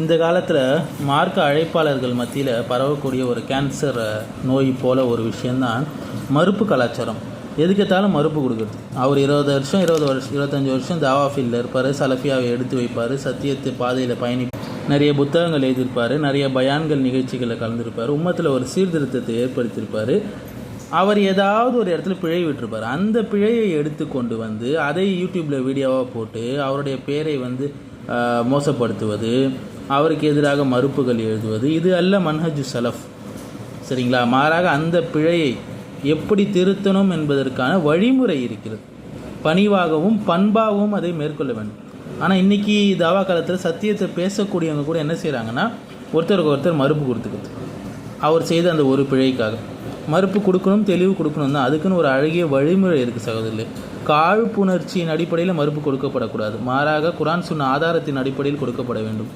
இந்த காலத்தில் மார்க்க அழைப்பாளர்கள் மத்தியில் பரவக்கூடிய ஒரு கேன்சர் நோய் போல ஒரு விஷயந்தான் மறுப்பு கலாச்சாரம். எதுக்கேத்தாலும் மறுப்பு கொடுக்குறது. அவர் இருபது வருஷம் இருபது வருஷம் இருபத்தஞ்சி வருஷம் தாவா ஃபீல்டில் இருப்பார் சலஃபியாவை எடுத்து வைப்பார் சத்தியத்து பாதையில் பயணி நிறைய புத்தகங்கள் எழுதியிருப்பார் நிறைய பயான்கள் நிகழ்ச்சிகளில் கலந்துருப்பார் உம்மத்தில் ஒரு சீர்திருத்தத்தை ஏற்படுத்தியிருப்பார். அவர் ஏதாவது ஒரு இடத்துல பிழை விட்டுருப்பார். அந்த பிழையை எடுத்து கொண்டு வந்து அதை யூடியூப்பில் வீடியோவாக போட்டு அவருடைய பேரை வந்து மோசப்படுத்துவது அவருக்கு எதிராக மறுப்புகள் எழுதுவது. இது அல்ல மன்ஹஜு சலஃப். சரிங்களா? மாறாக அந்த பிழையை எப்படி திருத்தணும் என்பதற்கான வழிமுறை இருக்கிறது. பணிவாகவும் பண்பாகவும் அதை மேற்கொள்ள வேண்டும். ஆனால் இன்றைக்கி தாவா காலத்தில் சத்தியத்தை பேசக்கூடியவங்க கூட என்ன செய்கிறாங்கன்னா ஒருத்தருக்கு ஒருத்தர் மறுப்பு கொடுத்துக்கிறது. அவர் செய்த அந்த ஒரு பிழைக்காக. மறுப்பு கொடுக்கணும் தெளிவு கொடுக்கணும் தான். அதுக்குன்னு ஒரு அழகிய வழிமுறை இருக்குது சகோதரி காழ்ப்புணர்ச்சியின் அடிப்படையில் மறுப்பு கொடுக்கப்படக்கூடாது. மாறாக குரான் சொன்ன ஆதாரத்தின் அடிப்படையில் கொடுக்கப்பட வேண்டும்.